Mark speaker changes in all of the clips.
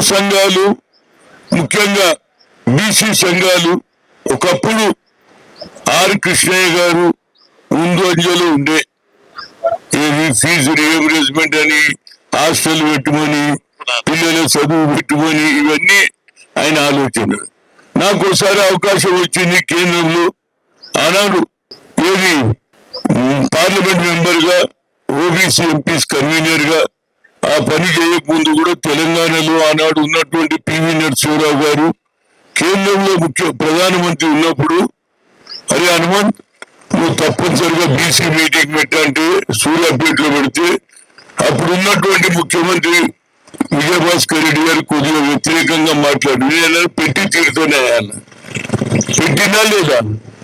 Speaker 1: సంఘాలు ముఖ్యంగా బీసీ సంఘాలు. ఒకప్పుడు ఆర్ కృష్ణయ్య గారు ముందు అంజలో ఉండే. ఏది ఫీజు రియంబర్స్మెంట్ అని హాస్టల్ పెట్టుమని పిల్లల చదువు పెట్టుమని ఇవన్నీ ఆయన ఆలోచన. నాకు ఒకసారి అవకాశం వచ్చింది కేంద్రంలో. ఆనాడు ఏది పార్లమెంట్ మెంబర్గా ఓబీసీ ఎంపీస్ కన్వీనర్గా ఆ పని చేయకముందు కూడా తెలంగాణలో ఆనాడు ఉన్నటువంటి పివి నరసింహరావు గారు కేంద్రంలో ముఖ్య ప్రధానమంత్రి ఉన్నప్పుడు అరే హనుమంత్ నువ్వు తప్పనిసరిగా బీసీ మీటింగ్ పెట్టంటే సూర్యాపేటలో పెడితే అప్పుడు ఉన్నటువంటి ముఖ్యమంత్రి విజయభాస్కర్ రెడ్డి గారు కొద్దిగా వ్యతిరేకంగా మాట్లాడు. నేను పెట్టి తీరుతూనే ఆయన. పెట్టినా లేదా?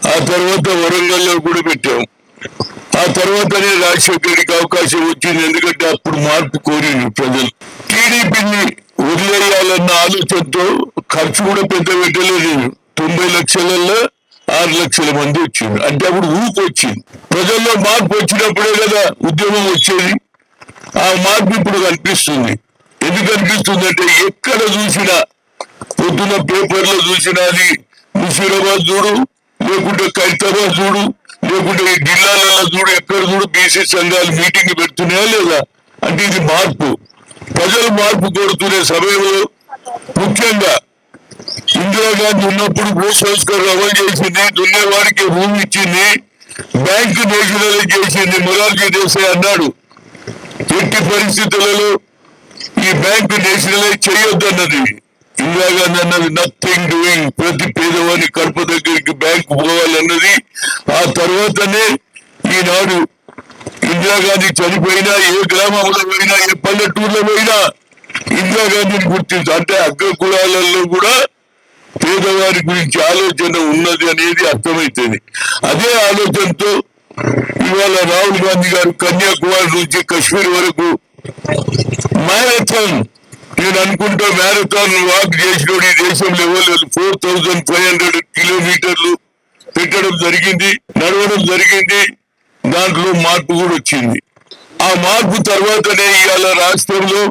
Speaker 1: ఆ తర్వాత వరంగల్లో కూడా పెట్టాం. ఆ తర్వాతనే రాజశేఖర్ రెడ్డికి అవకాశం వచ్చింది. ఎందుకంటే అప్పుడు మార్పు కోరింది ప్రజలు. టీడీపీని వదిలేయాలన్న ఆలోచనతో ఖర్చు కూడా పెద్ద పెట్టలేదు. తొంభై లక్షలలో ఆరు లక్షల మంది వచ్చింది అంటే అప్పుడు ఊపు వచ్చింది. ప్రజల్లో మార్పు వచ్చినప్పుడే కదా ఉద్యమం వచ్చేది. ఆ మార్పు ఇప్పుడు కనిపిస్తుంది. ఎందుకు కనిపిస్తుంది అంటే ఎక్కడ చూసినా పొద్దున పేపర్లో చూసినా అది ముషీరాబాద్ చూడు లేకుంటే ఖైతాబాద్ చూడు లేకుంటే ఈ జిల్లాలలో చూడు ఎక్కడ చూడు బీసీ సంఘాలు మీటింగ్ పెడుతున్నాయా లేదా అంటే ఇది మార్పు. ప్రజలు మార్పు కోరుతున్న సమయంలో ముఖ్యంగా ఇందిరాగాంధీ ఉన్నప్పుడు భూ సంస్కరణ అమలు చేసింది దున్నేవాడికి భూమి ఇచ్చింది బ్యాంకు నేషనలైజ్ చేసింది మొరార్జీ దేశాయ్ అన్నాడు. ఎట్టి పరిస్థితులలో ఈ బ్యాంకు నేషనలైజ్ చేయొద్దన్నది. ఇందిరాగాంధీ అన్నది నథింగ్ డూయింగ్ ప్రతి పేదవాని కడుపు దగ్గరికి బ్యాంకు పోవాలన్నది ఆ తర్వాతనే ఈనాడు ఇందిరాగాంధీ చనిపోయినా ఏ గ్రామంలో పోయినా ఏ పల్లెటూరులో పోయినా ఇందిరాగాంధీని గుర్తించు అంటే అగ్ర కులాలలో కూడా పేదవారి గురించి ఆలోచన ఉన్నది అనేది అర్థమవుతుంది అదే ఆలోచనతో ఇవాళ రాహుల్ గాంధీ గారు కన్యాకుమారి నుంచి కాశ్మీర్ వరకు మ్యారథాన్ నేను అనుకుంటా మ్యారథాన్ వాక్ చేసిన ఈ దేశంలో ఎవరు ఫోర్ థౌజండ్ ఫైవ్ హండ్రెడ్ కిలోమీటర్లు పెట్టడం జరిగింది నడవడం జరిగింది దాంట్లో మార్పు కూడా వచ్చింది. ఆ మార్పు తర్వాతనే ఇవాళ రాష్ట్రంలో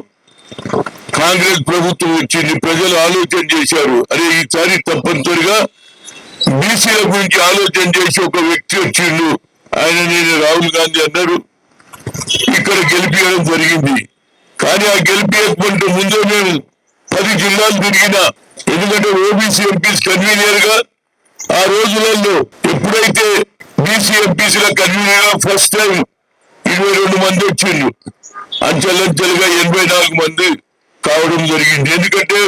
Speaker 1: కాంగ్రెస్ ప్రభుత్వం వచ్చింది ప్రజలు ఆలోచన చేశారు. అరే ఈసారి తప్పనిసరిగా బీసీల గురించి ఆలోచన చేసి ఒక వ్యక్తి వచ్చిండు. ఆయన నేను రాహుల్ గాంధీ అన్నారు ఇక్కడ గెలిపించడం జరిగింది. కానీ ఆ గెలిపించకుంటే ముందు నేను పది జిల్లాలు తిరిగిన. ఎందుకంటే ఓబీసీ ఎంపీస్ కన్వీనియర్గా ఆ రోజులలో ఎప్పుడైతే బీసీ ఎంపీసీల కన్వీనియర్గా ఫస్ట్ టైం ఇరవై రెండు మంది వచ్చిండ్రు. అంచెలంచెలుగా ఎనభై నాలుగు మంది కావడం జరిగింది. ఎందుకంటే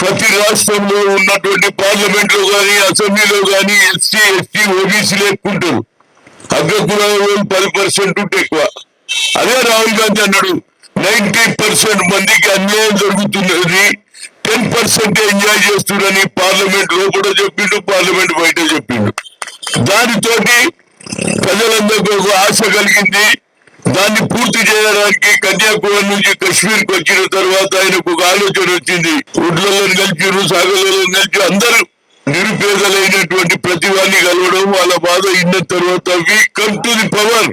Speaker 1: ప్రతి రాష్ట్రంలో ఉన్నటువంటి పార్లమెంట్లో గాని అసెంబ్లీలో గాని ఎస్సీ ఎస్టీ ఓబీసీలు ఎక్కుంటారు అగ్రకులంలో పది పర్సెంట్ ఉంటే ఎక్కువ. అదే రాహుల్ గాంధీ అన్నాడు నైన్టీ పర్సెంట్ మందికి అన్యాయం జరుగుతున్నది. టెన్ పర్సెంట్ ఎంజాయ్ చేస్తున్నారని పార్లమెంట్ కూడా చెప్పిండు పార్లమెంట్ బయట చెప్పిండు. దానితోటి ప్రజలందరికీ ఒక ఆశ కలిగింది. దాన్ని పూర్తి చేయడానికి కన్యాకుమారి నుంచి కశ్మీర్కు వచ్చిన తర్వాత ఆయనకు ఒక ఆలోచన వచ్చింది. ఒడ్లలో కలిసి సాగలలో కలిపి అందరూ నిరుపేదలైనటువంటి ప్రతి వారిని కలవడం వాళ్ళ బాధ ఇన్న తర్వాత we come to the power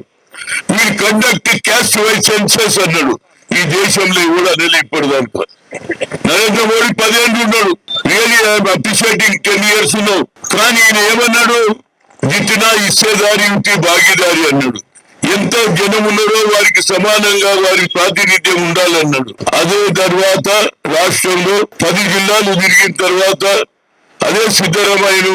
Speaker 1: we conduct caste wise census అన్నాడు. ఈ దేశంలో కూడా అనలే ఇప్పటిదాకా. నరేంద్ర మోడీ పదేళ్ళు ఉన్నాడు. Really I'm appreciating ten years ఉన్నావు. కానీ ఈయన ఏమన్నాడు? జిట్టినా ఇచ్చేదారి ఇంటి భాగీదారి అన్నాడు. ఎంత జనం ఉన్నారో వారికి సమానంగా వారి ప్రాతినిధ్యం ఉండాలన్నాడు. అదే తర్వాత రాష్ట్రంలో పది జిల్లాలు తిరిగిన తర్వాత అదే సిద్ధరామయ్యను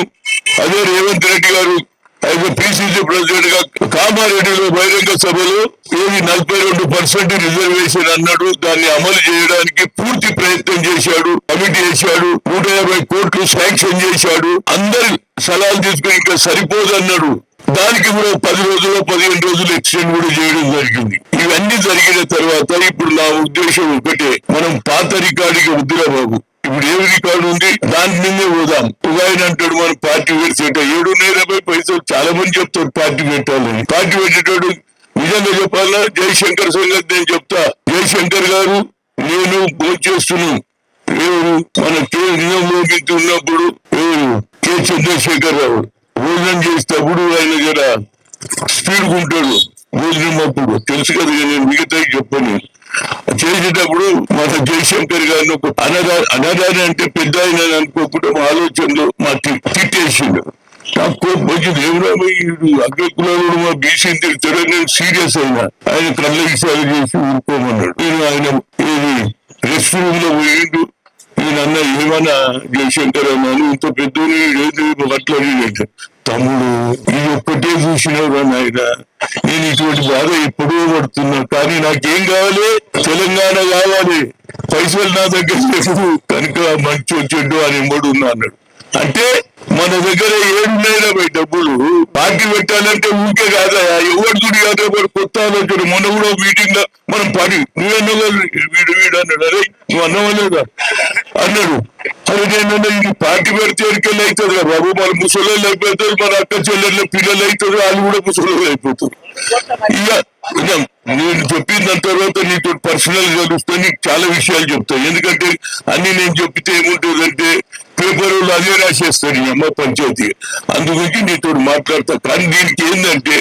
Speaker 1: అదే రేవంత్ రెడ్డి గారు అయితే పిసిసి ప్రెసిడెంట్గా కామారెడ్డిలో బహిరంగ సభలో ఏది నలభై రెండు పర్సెంట్ రిజర్వేషన్ అన్నాడు దాన్ని అమలు చేయడానికి పూర్తి ప్రయత్నం చేశాడు కమిటీ చేశాడు నూట యాభై కోట్లు శాంక్షన్ చేశాడు అందరి సలహాలు తీసుకుని ఇంకా సరిపోదు అన్నాడు దానికి కూడా పది రోజులు పదిహేను రోజులు ఎక్స్టెండ్ కూడా చేయడం జరిగింది. ఇవన్నీ జరిగిన తర్వాత ఇప్పుడు నా ఉద్దేశం ఒకటే మనం పాత రికార్డుకి వద్దురా బాబు. ఇప్పుడు ఏమి రికార్డు ఉంది? దాని మీదే పోదాం. ఒక ఆయన అంటాడు మనం పార్టీ పెడితే ఏడు ఇరవై పైసలు. చాలా మంది చెప్తారు పార్టీ పెట్టాలని. పార్టీ పెట్టేటోడు నిజంగా చెప్పాలా? జయశంకర్ సంగతి నేను చెప్తా. జయశంకర్ గారు నేను భోంచేస్తున్నాను ఎవరు మన నియమలోకి ఉన్నప్పుడు ఎవరు కె చంద్రశేఖర్ రావు భోజనం చేసేటప్పుడు ఆయన జర స్పీడ్ ఉంటాడు. భోజనం అప్పుడు. తెలుసు కదా నేను మిగతా చెప్పను. చేసేటప్పుడు మన జయశంకర్ గారిని ఒక అనదా అనదాని అంటే పెద్ద ఆయన అనుకోకుండా మా ఆలోచనలో మా తిట్టేసిండు. నాకు కోపం వచ్చింది ఎవరో అగ్రకులాలు మా బీసీని తిడతాడు నేను సీరియస్ అయినా. ఆయన కళ్ళ విషయాలు చేసి ఊరుకోమన్నాడు. నేను ఆయన రెస్ట్ రూమ్లో పోయిండు. నేను అన్న ఏమన్నా జయశంకర్ అన్నాను ఇంత పెద్దోని మాట్లాడలేదు తమ్ముడు ఈ ఒక్కటే చూసినవరా నాయన. నేను ఇటువంటి బాధ ఎప్పుడూ పడుతున్నా. కానీ నాకేం కావాలి? తెలంగాణ కావాలి. పైసలు నా దగ్గర లేవు. కనుక మంచి చెడ్డు అని ఎమ్మడు ఉన్నా అన్నాడు. అంటే మన దగ్గర ఏడున్నాయినా పోయి డబ్బులు. పార్టీ పెట్టాలంటే ఊరికే కాదా ఎవరు గుడి కాదా వాడు కొత్త ఆలోచన మొన్న కూడా మీటింగ్లో మనం పాడి నువ్వెన్నో వీడు వీడు అన్నాడు. అరే నువ్వు అన్నవాలేదా అన్నాడు. అది నేను ఇది పార్టీ పెడితే ఎరికెళ్ళి అవుతుంది కదా బాబు. మన ముసలోళ్ళు అయిపోతారు మన అక్క చెల్లెళ్ళ పిల్లలు అవుతారు వాళ్ళు కూడా ముసలోళ్ళు అయిపోతారు. ఇక నేను చెప్పిన దాని తర్వాత నీతో పర్సనల్గా చూస్తే నీకు చాలా విషయాలు చెప్తాను ఎందుకంటే అన్ని నేను చెప్తే ఏముంటుందంటే పేపర్లు అదే రాసేస్తారు ఈ అమ్మ పంచాయతీ అందుగురించి నీతో మాట్లాడతా. కానీ దీనికి ఏంటంటే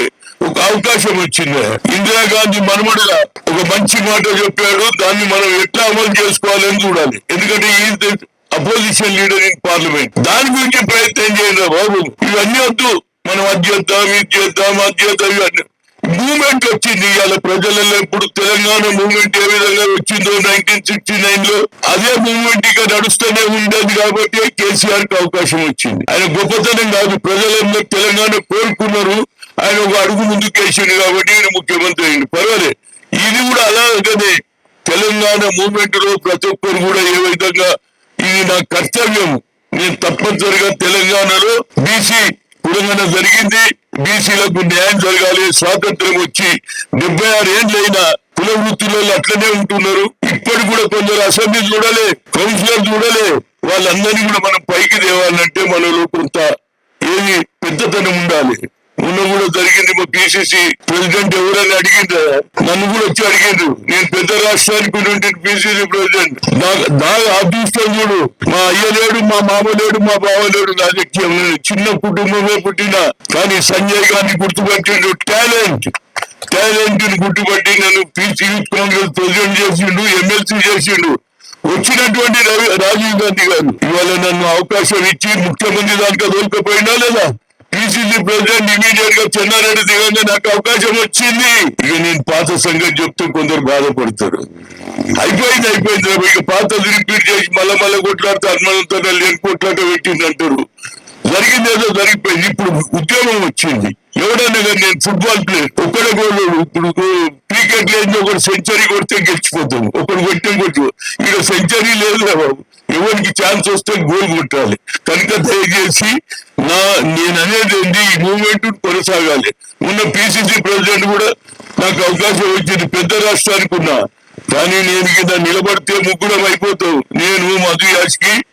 Speaker 1: ఒక అవకాశం వచ్చింది. ఇందిరాగాంధీ మనమడుగా ఒక మంచి మాట చెప్పాడు. దాన్ని మనం ఎట్లా అమలు చేసుకోవాలని చూడాలి. ఎందుకంటే ఈ అపోజిషన్ లీడర్ ఇన్ పార్లమెంట్. దాని గురించి ప్రయత్నం చేయండి రా బాబు. ఇవన్నీ వద్దు. మనం అది చేద్దాం ఇది చేద్దాం అది చేద్దాం ఇవన్నీ. మూమెంట్ వచ్చింది ఇవాళ ప్రజలలో ఇప్పుడు తెలంగాణ మూమెంట్ ఏ విధంగా వచ్చిందో నైన్టీన్ సిక్స్టీ నైన్లో అదే మూమెంట్ ఇక నడుస్తూనే ఉండేది కాబట్టి కేసీఆర్కి అవకాశం వచ్చింది. ఆయన గొప్పతనం కాదు ప్రజలందరూ తెలంగాణ కోరుకున్నారు. ఆయన ఒక అడుగు ముందు వేసిండు కాబట్టి ఆయన ముఖ్యమంత్రి అయింది పర్వాలేదు ఇది కూడా అలాగనే తెలంగాణ మూమెంట్లో ప్రతి ఒక్కరు కూడా ఏ విధంగా ఇది నా కర్తవ్యం నేను తప్పనిసరిగా తెలంగాణలో బీసీ తెలంగాణ జరిగింది. బీసీలకు న్యాయం జరగాలి స్వాతంత్రం వచ్చి డెబ్బై ఆరు ఏళ్ళైనా కుల వృత్తిలో అట్లనే ఉంటున్నారు. ఇప్పటి కూడా కొందరు అసెంబ్లీ చూడలే కౌన్సిలర్ చూడలే. వాళ్ళందరినీ కూడా మనం పైకి తేవాలంటే మనలో కొంత ఏమి పెద్దతనం ఉండాలి. మొన్న కూడా జరిగింది మా పిసిసి ప్రెసిడెంట్ ఎవరని అడిగిండ్రా నన్ను కూడా వచ్చి అడిగిండు. నేను పెద్ద రాష్ట్రానికి ఉన్నటువంటి పిసిసి ప్రెసిడెంట్ నా- నా అదృష్టం చూడు. మా అయ్య లేడు మా మామ లేడు మా బావ లేడు. రాజకీయం చిన్న కుటుంబమే పుట్టిన కానీ సంజయ్ గారిని గుర్తుపట్టిండు. టాలెంట్ టాలెంట్ని గుర్తుపట్టి నన్ను పీసీ కాంగ్రెస్ ప్రెసిడెంట్ చేసిండు ఎమ్మెల్సీ చేసిండు. వచ్చినటువంటి రవి రాజీవ్ గాంధీ గారు. ఇవాళ నన్ను అవకాశం ఇచ్చి ముఖ్యమంత్రి దాంట్లో దొరకపోయినా లేదా? పిసిసి ప్రెసిడెంట్ ఇమీడియట్గా చెన్నారెడ్డి దిగంగా నాకు అవకాశం వచ్చింది. ఇక నేను పాత సంగతి చెప్తూ కొందరు బాధపడతారు. అయిపోయింది అయిపోయింది. ఇక పాత రిపీట్ చేసి మళ్ళా మళ్ళా కొట్లాడితే అనుమానంతో లేని కొట్లాట పెట్టింది అంటారు. జరిగింది ఏదో జరిగిపోయింది. ఇప్పుడు ఉద్యోగం వచ్చింది. ఎవడన్నా కానీ నేను ఫుట్బాల్ ప్లేయర్ ఒక్కడే గోల్ ఇప్పుడు క్రికెట్ లేదు ఒకటి సెంచరీ కొడితే గెలిచిపోతాం. ఒకటి కొట్టే కొట్టు ఇక సెంచరీ లేదు బాబు. ఎవరికి ఛాన్స్ వస్తే గోల్ కొట్టాలి. కనుక దయచేసి నా నేను అనేది ఏంటి? ఈ మూమెంట్ కొనసాగాలి. ఉన్న పిసిసి ప్రెసిడెంట్ కూడా నాకు అవకాశం వచ్చింది పెద్ద రాష్ట్రానికి ఉన్నా. కానీ నేను కింద నిలబడితే ముగ్గురం అయిపోతావు. నేను మధు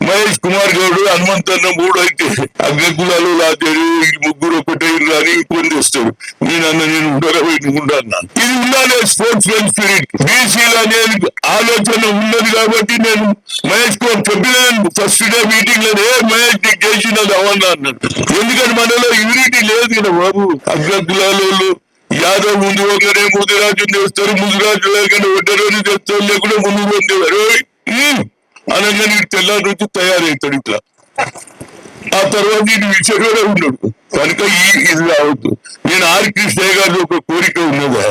Speaker 1: మహేష్ కుమార్ గౌడ్ హనుమంతన్న మూడు అయితే అగ్రకులాలు లాదేరు ముగ్గురు ఒకటే అని పొందిస్తాడు నేను అన్న నేను ఉండగా ఇది ఉండాలి స్పోర్ట్స్ మెన్ స్పిరిట్. బీసీలు అనేది ఆలోచన ఉన్నది కాబట్టి నేను మహేష్ కుమార్ చెప్పిన ఫస్ట్ డే మీటింగ్లో ఏ మహేష్ నీకు చేసినది అవన్నా అన్నాడు. ఎందుకంటే మనలో యూనిటీ లేదు కదా బాబు. అగ్రకులాలు యాదవ్ ముందు వంగనే ముదిరాజు చేస్తారు ముదిరాజు లేకుండా ఒడ్డరోని చేస్తారు లేకుండా ముందు పొందేవారు అనగా నీకు తెల్లారి నుంచి తయారవుతాడు ఇట్లా. ఆ తర్వాత నేను విషయంలో ఉన్నాడు. కనుక ఈ ఇది రావద్దు నేను ఆర్ కృష్ణయ్య గారి ఒక కోరిక ఉన్నదా.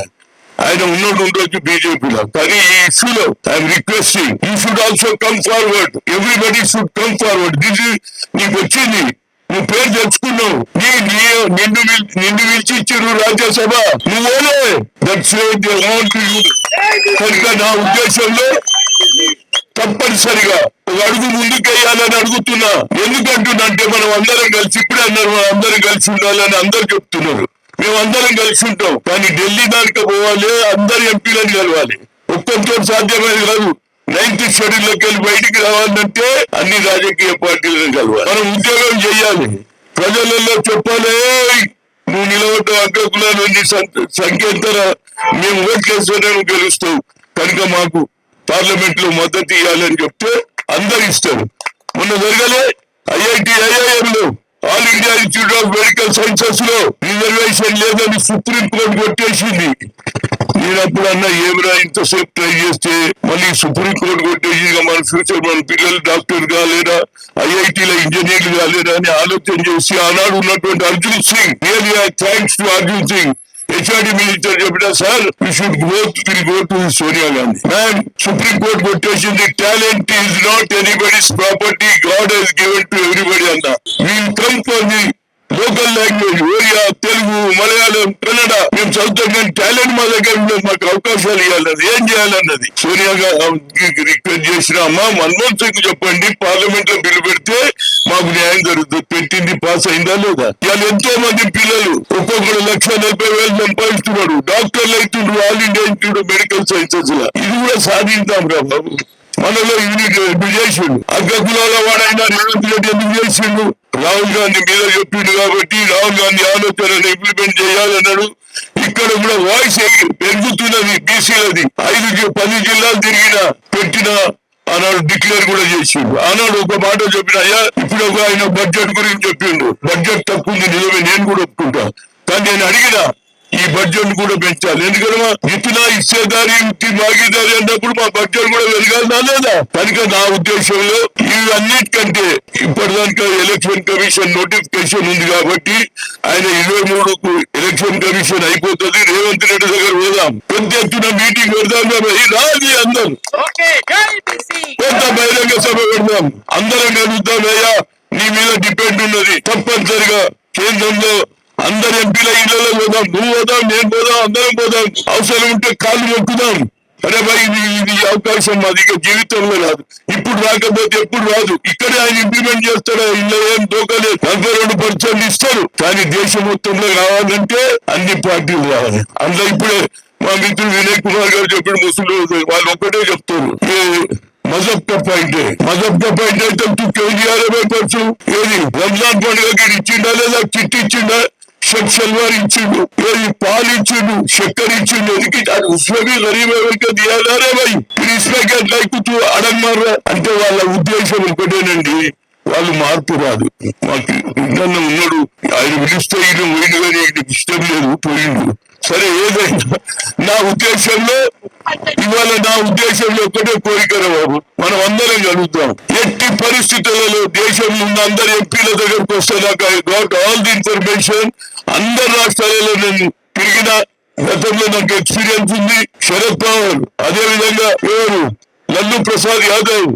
Speaker 1: ఆయన ఉన్నాడు ఉండొచ్చు బీజేపీలో. కానీ ఈ ఇష్యూలో I'm requesting you should also come forward everybody should come forward this నీకు వచ్చింది నువ్వు పేరు తెచ్చుకున్నావు. నీ నిన్ను నిన్ను పిలిచి రాజ్యసభ? నువ్వేలే దట్స్ కనుక నా ఉద్దేశంలో తప్పనిసరిగా ఒక అడుగు ముందుకేయాలని అడుగుతున్నా. ఎందుకంటున్నా అంటే మనం అందరం కలిసి ఇప్పుడే అన్నారు మనం అందరం కలిసి ఉండాలని అందరు చెప్తున్నారు. మేము అందరం కలిసి ఉంటాం. కానీ ఢిల్లీ దానికి పోవాలి అందరు ఎంపీలను కలవాలి. ఒక్కరితో సాధ్యమైనది కాదు. నైన్త్ షెడ్యూల్లోకి వెళ్ళి బయటికి రావాలంటే అన్ని రాజకీయ పార్టీలను కలవాలి. మనం ఉద్యోగం చేయాలి. ప్రజలలో చెప్పాలి నువ్వు నిలబడ్డ అగ్రకులాలు నీ మేము ఓట్లేస్తేనే నువ్వు గెలుస్తావు కనుక మాకు పార్లమెంట్లో మద్దతు ఇవ్వాలని చెప్తే అందరు ఇస్తారు. మొన్న జరగలే ఐఐటి ఐఐఎం లో all India institute of medical సైన్సెస్లో reservation లేదని సుప్రీం కోర్టు కొట్టేసింది. నేను అన్నా ఏమిరా ఇంతసేపు ట్రై చేస్తే? మళ్ళీ సుప్రీం కొట్టే కొట్టేసి మన ఫ్యూచర్ మన పిల్లలు డాక్టర్ కాలేరా ఐఐటీలో ఇంజనీర్లు కాలేరా అని ఆలోచన చేసి ఆనాడు ఉన్నటువంటి Arjun Singh really thanks to Arjun Singh? HRD minister చెప్పినా sir we should go will go to Sonia Gandhi ma'am supreme court కొట్టేసింది talent is not anybody's property god has given to everybody అన్న. We'll come for the local language Oriya Telugu Malayalam Kannada మేము చదువుతాం కానీ talent మా దగ్గర మాకు అవకాశాలు ఇవ్వాలన్నది. ఏం చేయాలన్నది? సోనియా గాంధీ రిక్వెస్ట్ చేసిన అమ్మా మన్మోహన్ సింగ్ చెప్పండి పార్లమెంట్లో బిల్లు పెడితే మాకు న్యాయం జరుగుతుంది. పెట్టింది పాస్ అయిందా లేదా? ఇవాళ ఎంతో మంది పిల్లలు ఒక్కొక్కరు లక్ష నలభై వేలు సంపాదిస్తున్నాడు డాక్టర్లు అవుతుండ్రు all India institute medical sciences లా. ఇది కూడా సాధించాం రా బాబు. మనలో యూనిట్ ఎందుకు చేసిండు అగ్ర కులాల వాడైనా రేవంత్ రెడ్డి ఎందుకు చేసిండు రాహుల్ గాంధీ మీద చెప్పిండు కాబట్టి రాహుల్ గాంధీ ఆలోచనను ఇంప్లిమెంట్ చేయాలన్నాడు. ఇక్కడ కూడా వాయిస్ పెరుగుతున్నది బీసీలది. ఐదు పది జిల్లాలు తిరిగిన పెట్టిన ఆనాడు డిక్లేర్ కూడా చేసిండు. ఆనాడు ఒక మాట చెప్పిన అయ్యా ఇప్పుడు ఒక ఆయన బడ్జెట్ గురించి చెప్పిండు. బడ్జెట్ తక్కువ ఉంది నిజమే నేను కూడా ఒప్పుకుంటా. కానీ నేను అడిగిన ఈ బడ్జెట్ కూడా పెంచాలి. ఎందుకంటే మా ఇతర ఇచ్చేదారి ఇంటి భాగీదారి అన్నప్పుడు మా బడ్జెట్ కూడా పెరగాలనా లేదా కనుక నా ఉద్దేశంలో ఇవన్నిటికంటే ఇప్పటిదాకా ఎలక్షన్ కమిషన్ నోటిఫికేషన్ ఉంది కాబట్టి ఆయన ఇరవై మూడుకు ఎలక్షన్ కమిషన్ అయిపోతుంది. రేవంత్ రెడ్డి దగ్గర పోదాం. పెద్ద ఎత్తున మీటింగ్ పెడదాం రాజీ అందరు పెద్ద బహిరంగ సభ పెడదాం. అందరం కలుద్దాం అయ్యా. నీ మీద డిపెండ్ ఉన్నది. తప్పనిసరిగా కేంద్రంలో అందరు ఎంపీల ఇళ్ళలో పోదాం నువ్వు పోదాం నేను పోదాం అందరం పోదాం. అవసరం ఉంటే కాళ్ళు మొక్కుదాం అరే భాయ్ ఇది ఇది అవకాశం మాది ఇక జీవితంలో రాదు. ఇప్పుడు రాకపోతే ఎప్పుడు రాదు. ఇక్కడే ఆయన ఇంప్లిమెంట్ చేస్తాడు ఇల్లు ఏం దోకలేదు నలభై రెండు పర్సెంట్ ఇస్తారు. కానీ దేశం మొత్తంలో రావాలంటే అన్ని పార్టీలు రావాలి. అందులో ఇప్పుడే మా మిత్రుడు వినయ్ కుమార్ గారు చెప్పిన ముసలు వాళ్ళు ఒక్కటే చెప్తారు. ఏ మజబ్ का పాయింట్ మజబ్ का పాయింట్ అయితే తూ కేజీఆర్ పరచు ఏది? రంజాన్ పండుగకి ఇచ్చిండా లేదా కిట్ ఇచ్చిండా? షర్ట్ సల్వార్ ఇచ్చిండు ఏది పాలు ఇచ్చిండు ఇచ్చిండు ఎందుకు అది ఉస్మే గరీబ్ ఎవరికి దియాలరే భయ్. ఇస్మే లైక్ తూ అంటే వాళ్ళ ఉద్దేశం ఒకటేనండి. వాళ్ళు మార్పు రాదు. మాకు నిన్న ఉన్నాడు ఆయన పిలిస్తే ఈయన పోయిండు కానీ ఈయనకి ఇష్టం లేదు పోయిండు. సరే ఏదైనా నా ఉద్దేశంలో ఇవాళ నా ఉద్దేశంలో ఒకటే కోరికరా బాబు. మనం అందరం కలుగుతాం ఎట్టి పరిస్థితులలో దేశంలో ఉన్న అందరు ఎంపీల దగ్గరకు వస్తే గాట్ ఆల్ ది ఇన్ఫర్మేషన్ అందరు రాష్ట్రాలలో నేను తిరిగిన గతంలో నాకు ఎక్స్పీరియన్స్ ఉంది. శరద్ పవార్ అదే విధంగా ఎవరు? లల్లు ప్రసాద్ యాదవ్.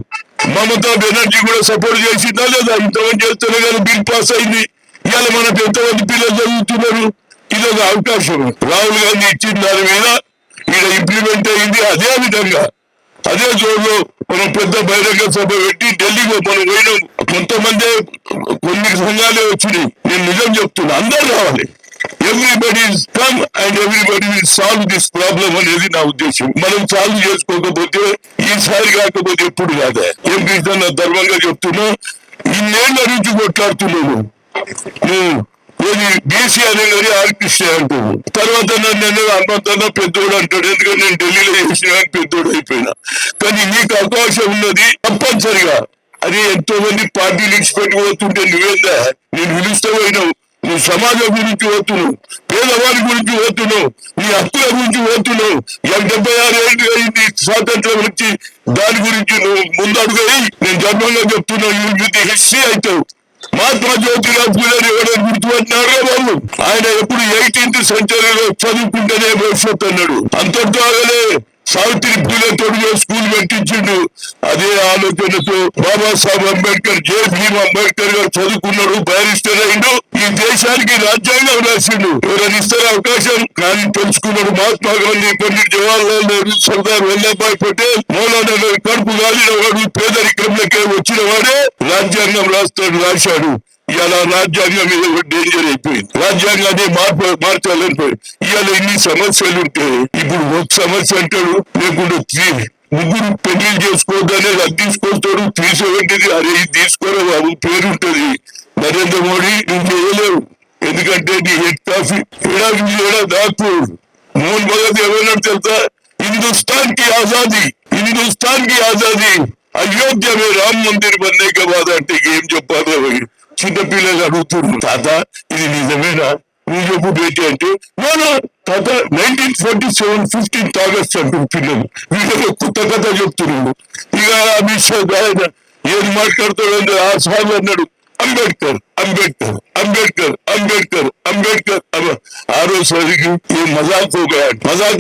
Speaker 1: మమతా బెనర్జీ కూడా సపోర్ట్ చేసిందా లేదా? ఇంతమంది చేస్తేనే కానీ బిల్ పాస్ అయింది. ఇవాళ మనకు ఎంతమంది పిల్లలు చదువుతున్నారు? ఇది ఒక అవకాశం. రాహుల్ గాంధీ ఇచ్చిన దాని మీద ఇక్కడ ఇంప్లిమెంట్ అయింది. అదే విధంగా అదే చోటులో మనం పెద్ద బహిరంగ సభ పెట్టి ఢిల్లీకి మనం పోయినాం. కొంతమంది కొన్ని సంఘాలే వచ్చినాయి. నేను నిజం చెప్తున్నా అందరు రావాలి. Everybody come and everybody will solve this problem అనేది నా ఉద్దేశం. మనం సాల్వ్ చేసుకోకపోతే ఈసారి కాకపోతే ఎప్పుడు కాదా. ఏం కృష్ణ ధర్మంగా చెప్తున్నా ఇన్నేళ్ళ నుంచి కొట్లాడుతున్నాను. నువ్వు బీసీ అనే కానీ ఆర్ కృష్ణ తర్వాత నన్ను అన్నది పెద్దోడు అంటాడు. ఎందుకంటే నేను ఢిల్లీలో చేసిన కానీ పెద్దోడు అయిపోయినా. కానీ నీకు అవకాశం ఉన్నది తప్పనిసరిగా. అది ఎంతో మంది పార్టీలు ఇచ్చిపెట్టి పోతుంటే నువ్వేందా? నేను పిలుస్తే పోయినావు. నువ్వు సమాజం గురించి పోతున్నావు. పేదవాడి గురించి పోతున్నావు. నీ హక్కుల గురించి పోతున్నావు. ఇక డెబ్బై ఆరు ఏళ్ళు అయింది స్వాతంత్రం వచ్చి దాని గురించి నువ్వు ముందడుగు నేను జన్మంగా చెప్తున్నావు యూనిట్ హిస్టరీ అవుతావు మహాత్మా జ్యోతిరావు పూలని ఎవరైనా గుర్తుపట్టినారా బాబు ఆయన ఎప్పుడు ఎయిటీన్త్ సెంచరీలో చదువుకుంటేనే భవిష్యత్ అన్నాడు. అంతటితో సావిత్రి పూలతో తోడుగా స్కూల్ పెట్టించిండు. అదే ఆలోచనతో బాబాసాహెబ్ అంబేద్కర్ జే భీమ్ అంబేద్కర్ గారు చదువుకున్నాడు బ్యారిస్టర్ అయిండు. ఈ దేశానికి రాజ్యాంగం రాసిండు. ఎవరైనా ఇస్తారే అవకాశం? కానీ తెలుసుకున్నాడు మహాత్మా గాంధీ పండిట్ జవహర్లాల్ నెహ్రూ సర్దార్ వల్లభాయ్ పటేల్ మౌలానా కడుపు గాలిన వాడు పేదరికంలోకే వచ్చిన వాడే రాజ్యాంగం రాస్తాడు రాశాడు. ఇవాళ రాజ్యాంగం మీద ఒక డేంజర్ అయిపోయింది రాజ్యాంగాన్ని మార్పు మార్చాలని ఇవాళ ఇన్ని సమస్యలు ఉంటే ఇప్పుడు ఒక సమస్య అంటాడు లేకుండా త్రీ ముగ్గురు పెళ్లి చేసుకోవద్దనేది అది తీసుకొస్తాడు త్రీ సెవెంటీది అరే ఇది తీసుకోరా బాబు పేరుంటది నరేంద్ర మోడీ నువ్వు చేయలేవు ఎందుకంటే నీ హెడ్ కాఫీ ఏడా ఏడా దాక్పూర్ మోహన్ భగత్ ఎవరన్నా తెలుసా हिंदुस्तान की आजादी हिंदुस्तान की आजादी అయోధ్య में రామ్ మందిర్ बनने के बाद అంటే ఏం చెప్పాలి చిన్న చిన్నపిల్లలు అడుగుతున్నారు తాత ఇది నిజమేనా నువ్వు చెప్పు బేటీ అంటే నేను తాత nineteen forty seven fifteenth August అంటారు పిల్లలు వీళ్ళకి కొత్త కథ చెప్తున్నాడు ఇక అమిత్ షా ఆయన ఏం మాట్లాడుతాడు ఆ సాగు అన్నాడు అంబేద్కర్ అంబేద్కర్ అంబేద్కర్ అంబేద్కర్ అంబేద్కర్ అబ్బా, ఆ రోజు సరికి ఏ మజాక్ మజాక్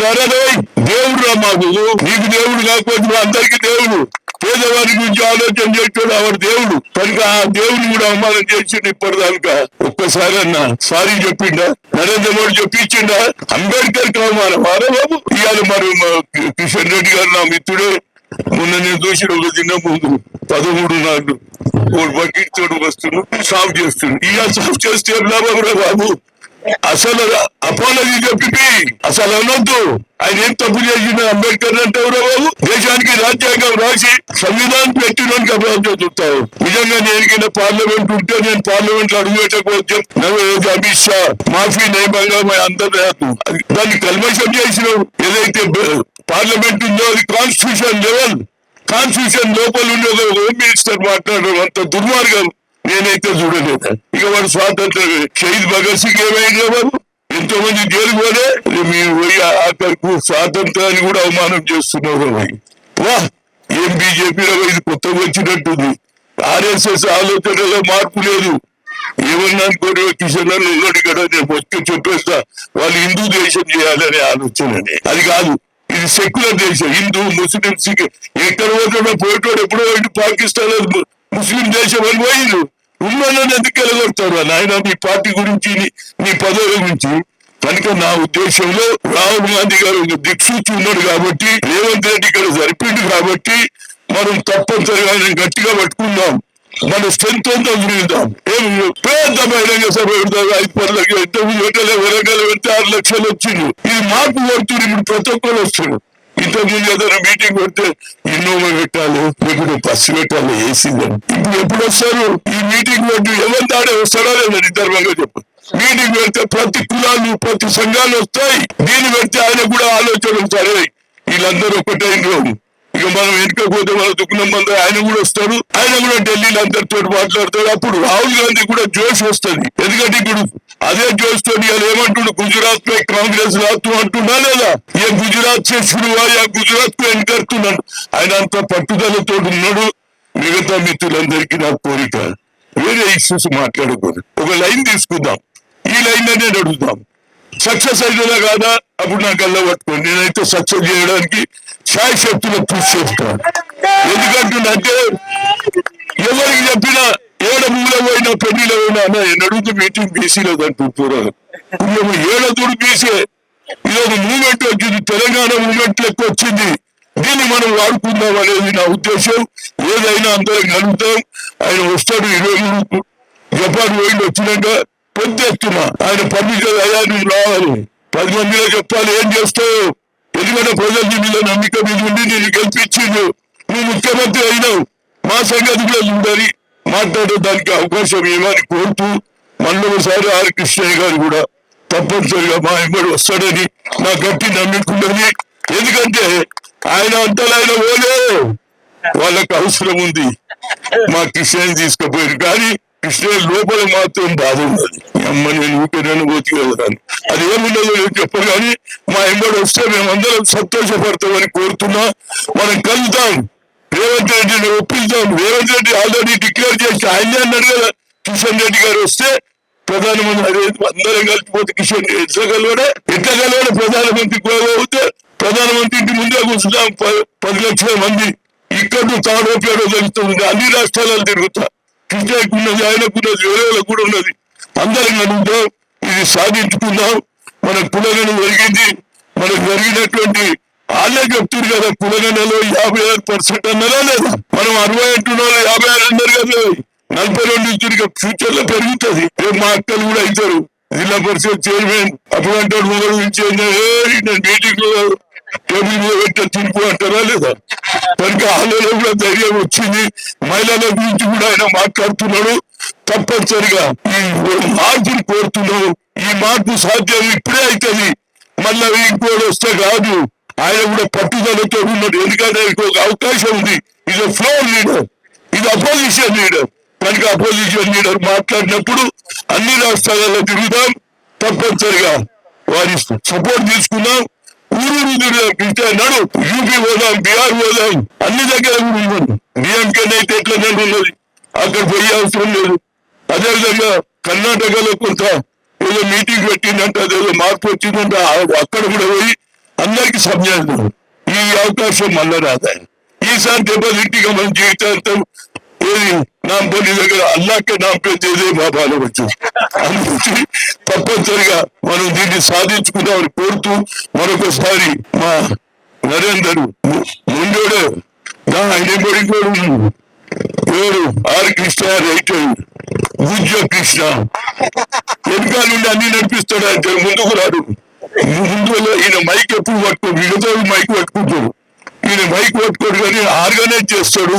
Speaker 1: దేవుడు రా మాకు నీకు దేవుడు కాకపోతే మా అందరికి దేవుడు పేదవారి గురించి ఆలోచన చేస్తాడు ఆవిడ దేవుడు. కనుక ఆ దేవుడిని కూడా అవమానం చేసిండు ఇప్పటిదాకా. ఒక్కసారి అన్న సారీ చెప్పిండా? నరేంద్ర మోడీ చెప్పించిండా అంబేద్కర్కి అవమానం. అరే బాబు ఇవాళ మరి కిషన్ రెడ్డి గారు నా మిత్రుడే. మొన్న నేను చూసిన ఒక దిన ముందు పదమూడు నాడు ఓ బకెట్ తోడు వస్తున్నాడు సాఫ్ చేస్తున్నాడు. ఇలా సాఫ్ చేస్తే లాభం రా బాబు? అసలు అపోలజీ చెప్పి అసలు అనొద్దు. ఆయన ఏం తప్పు చేసిన అంబేద్కర్ అంటావు బాబు? దేశానికి రాజ్యాంగం రాసి సంవిధానం పెట్టినానికి అభివృద్ధి చూస్తావు నిజంగా నేను పార్లమెంట్ ఉంటే నేను పార్లమెంట్లో అడుగు అమిత్ షా మాఫీ నయమంగా అందరూ దాన్ని కల్మషం చేసినావు. ఏదైతే పార్లమెంట్ ఉందో అది కాన్స్టిట్యూషన్ లెవెల్ కాన్స్టిట్యూషన్ లోపల ఉండేది హోమ్ మినిస్టర్ మాట్లాడడం అంత దుర్మార్గం. నేనైతే చూడలేదు. ఇక వాడు స్వాతంత్ర షహీద్ భగత్ సింగ్ ఏమైంది బాబు? ఎంతో మంది జైలుకు పోలే? మీరు పోయి ఆఖరికి స్వాతంత్రాన్ని కూడా అవమానం చేస్తున్నారు వా! ఏం బీజేపీలో ఇది కొత్తగా వచ్చినట్టుంది. ఆర్ఎస్ఎస్ ఆలోచనలో మార్పు లేదు. ఏమన్నా అనుకోని కిషన్ అన్న ఉన్నాడు కదా నేను వచ్చి చెప్పేస్తా. వాళ్ళు హిందూ దేశం చేయాలనే ఆలోచనని. అది కాదు. ఇది సెక్యులర్ దేశం. హిందూ ముస్లిం సిక్ ఎక్కడ పోతున్నా పోయేటోడు ఎప్పుడో పాకిస్తాన్ ముస్లిం దేశం అని పోయిండు. ఉన్నోళ్ళని ఎందుకు వెళ్ళగొడతారు నాయన మీ పార్టీ గురించి నీ- పదవుల గురించి. కనుక నా ఉద్దేశంలో రాహుల్ గాంధీ గారు దిక్సూచి ఉన్నాడు కాబట్టి రేవంత్ రెడ్డి గారు జరిపిండు కాబట్టి మనం తప్పనిసరిగా గట్టిగా పట్టుకుందాం. మన స్ట్రెంత్ అంతా చూద్దాం ఏమి పెద్ద బహిరంగ సభ పెడతారు ఐదు పది లక్షలు ఎంత పెట్టలే వరంగల్ పెడితే ఆరు లక్షలు వచ్చిండు ఇది మాకు కొడుతుంది ఇప్పుడు ప్రతి ఒక్కరు వస్తున్నాడు ఇంతకు ఏదైనా మీటింగ్ పెడితే ఇన్నోవా పెట్టాలి లేకుంటే బస్సు పెట్టాలి ఏసీ ఇప్పుడు ఎప్పుడు వస్తారు? ఈ మీటింగ్ పెట్టి ఎవరి తాడే వస్తారో లేదా నిధర్మంగా చెప్పు. మీటింగ్ పెడితే ప్రతి కులాలు ప్రతి సంఘాలు వస్తాయి. దీన్ని పెడితే ఆయన కూడా ఆలోచన సరే వీళ్ళందరూ ఒకటైన ఇక మనం వెనుకపోతే మన దుఃఖం మంది ఆయన కూడా వస్తారు. ఆయన కూడా ఢిల్లీలో అందరితో మాట్లాడతారు అప్పుడు రాహుల్ గాంధీ కూడా జోష్ వస్తుంది. ఎందుకంటే ఇప్పుడు అదే జోష్ ఏమంటుండు? గుజరాత్లో కాంగ్రెస్ రాత్తు అంటున్నా లేదా? ఏ గుజరాత్ సే షురువా యా గుజరాత్కు ఎన్కడుతున్నాడు ఆయన అంత పట్టుదలతో ఉన్నాడు. మిగతా మిత్రులందరికీ నా కోరిక వేరే ఇష్యూస్ మాట్లాడుకోరు ఒక లైన్ తీసుకుందాం. ఈ లైన్ అనే అడుగుదాం. సక్సెస్ అయితేనా కాదా? అప్పుడు నాకు అల్ల పట్టుకోండి. నేనైతే సక్సెస్ చేయడానికి శాయశక్తులు కృషి చేస్తాను. ఎందుకంటే ఎవరికి చెప్పినా ఏడ మూల పోయినా పెళ్ళిలో పోయినా అన్న నేను అడుగుతూ మీటింగ్ బీసీలో అంటుంటారు ఏడ చూడు బీసీ? ఇది మూమెంట్ వచ్చింది తెలంగాణ మూమెంట్ లెక్క వచ్చింది. దీన్ని మనం వాడుకుందాం అనేది నా ఉద్దేశం. ఏదైనా అందరం కలుగుతాం ఆయన వస్తాడు ఇరవై మూడు జపాన్ పోయింది వచ్చినాక పెద్ద ఎత్తున. ఆయన పర్మిషన్ అయ్యా నువ్వు రావాలి. పది మందిలో చెప్పాలి ఏం చేస్తావు? ఎందుకంటే ప్రజలు మీద నమ్మిక మీద ఉండి నేను గెలిపించిండు నువ్వు ముఖ్యమంత్రి అయినావు. మా సంగతి కూడా ఉండాలి మాట్లాడడానికి అవకాశం ఏమని కోరుతూ మళ్ళొకసారి ఆర్ కృష్ణయ్య గారు కూడా తప్పనిసరిగా మా ఇమ్మడి వస్తాడని నా గట్టి నమ్మికున్నది ఎందుకంటే ఆయన అంతలో ఆయన పోలే వాళ్ళకి అవసరం ఉంది. మా కృష్ణని తీసుకుపోయారు. కానీ కృష్ణ లోపల మాత్రం బాధ ఉన్నది. అమ్మ నేను ఊపిరి పోతి కదా అది ఏమున్నదో నేను చెప్పను కానీ మా ఇమ్మడి వస్తే మేమందరం సంతోషపడతామని కోరుతున్నా. మనం కలుద్దాం. రేవంత్ రెడ్డిని ఒప్పిద్దాం రేవంత్ రెడ్డి ఆల్రెడీ డిక్లేర్ చేసి ఆయనే అన్నాడు కదా కిషన్ రెడ్డి గారు వస్తే ప్రధానమంత్రి అందరం కలిసిపోతే కిషన్ రెడ్డి ఎట్లా కలవడే? ఎట్లా కలవడే? ప్రధానమంత్రి అవుతే ప్రధానమంత్రి ఇంటి ముందే కూర్చున్నాం పది లక్షల మంది ఇక్కడ తాడోపేడో పేడో అన్ని రాష్ట్రాలలో తిరుగుతా. కృష్ణకు ఉన్నది ఆయనకున్నది వేరేలకు కూడా ఉన్నది. అందరం కలుగుతాం ఇది సాధించుకుందాం. మన కులగను జరిగింది మనకు జరిగినటువంటి వాళ్ళే చెప్తున్నారు కదా కులగనలో యాభై ఆరు పర్సెంట్ అన్నారా లేదా? మనం అరవై అంటున్నారు యాభై ఆరు అన్నారు కదా నలభై రెండు ఇచ్చిన ఫ్యూచర్లో పెరుగుతుంది. రేపు మా అక్కలు కూడా అవుతారు. జిల్లా పరిషత్ చైర్మన్ అప్పుడు అంటాడు మొదలు నుంచి నేను మీటింగ్లో టేబుల్ మీద పెట్టే తిరుపు అంటారా లేదా? కనుక వాళ్ళలో కూడా ధైర్యం వచ్చింది. మహిళల గురించి కూడా ఆయన మాట్లాడుతున్నాడు. తప్పనిసరిగా ఈ మార్పులు కోరుతున్నావు ఈ మార్పు సాధ్యం ఇప్పుడే అవుతుంది. మళ్ళీ ఇంకోటి వస్తే కాదు ఆయన కూడా పట్టుదలతో ఉన్నాడు ఎందుకంటే ఒక అవకాశం ఉంది. ఇది ఫ్లోర్ లీడర్ ఇది అపోజిషన్ లీడర్ కనుక అపోజిషన్ లీడర్ మాట్లాడినప్పుడు అన్ని రాష్ట్రాలలో తిరుగుదాం. తప్పనిసరిగా వారి సపోర్ట్ తీసుకుందాం. ఊరు తిరుగుదాం యూపీ పోదాం బీహార్ పోదాం. అన్ని దగ్గర కూడా డిఎంకే అయితే ఎట్లా నేను ఉన్నది అక్కడ పోయే అవసరం లేదు. అదేవిధంగా కర్ణాటకలో కొంత ఏదో మీటింగ్ పెట్టిందంటే అదేదో మార్పు వచ్చిందంటే. అక్కడ కూడా పోయి అందరికి సమయాలు ఈ అవకాశం మళ్ళా రాదా? ఈసారి దెబ్బతిట్టిగా మన జీవితాంతం ఏది నా పొలి దగ్గర అల్లాకే నా పేరు మా బాలవచ్చు అందుకే తప్పనిసరిగా మనం దీన్ని సాధించుకుందామని కోరుతూ మరొకసారి మా నరేందర్ ముందు ముందోడే. నా ఆయన పేరు ఆర్ కృష్ణ రైట్ భుజ కృష్ణ. వెనకాల నుండి అన్ని నడిపిస్తాడు ఆయన. ముందుకు రాడు. ముందు ఈయన మైక్ ఎప్పుడు పట్టుకోడు మిగతా మైక్ పట్టుకుంటాడు. ఈయన మైక్ పట్టుకోడు కానీ ఆర్గనైజ్ చేస్తాడు.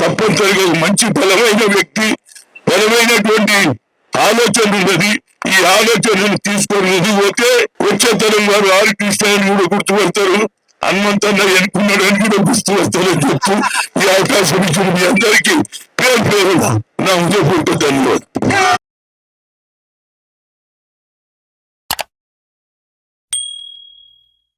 Speaker 1: తప్పనిసరిగా మంచి బలమైన వ్యక్తి బలమైనటువంటి ఆలోచన ఉన్నది. ఈ ఆలోచనను తీసుకొని పోతే వచ్చే తరం వారు ఆరు కృష్ణ కూడా గుర్తుపడతారు. హనుమంతన్న ఎన్నుకున్నాడు అని కూడా గుర్తుపడతారని చెప్తూ ఈ అవకాశం ఇచ్చిన మీ అందరికీ పేరు పేరు నా హృదయపూర్వక ధన్యవాదాలు.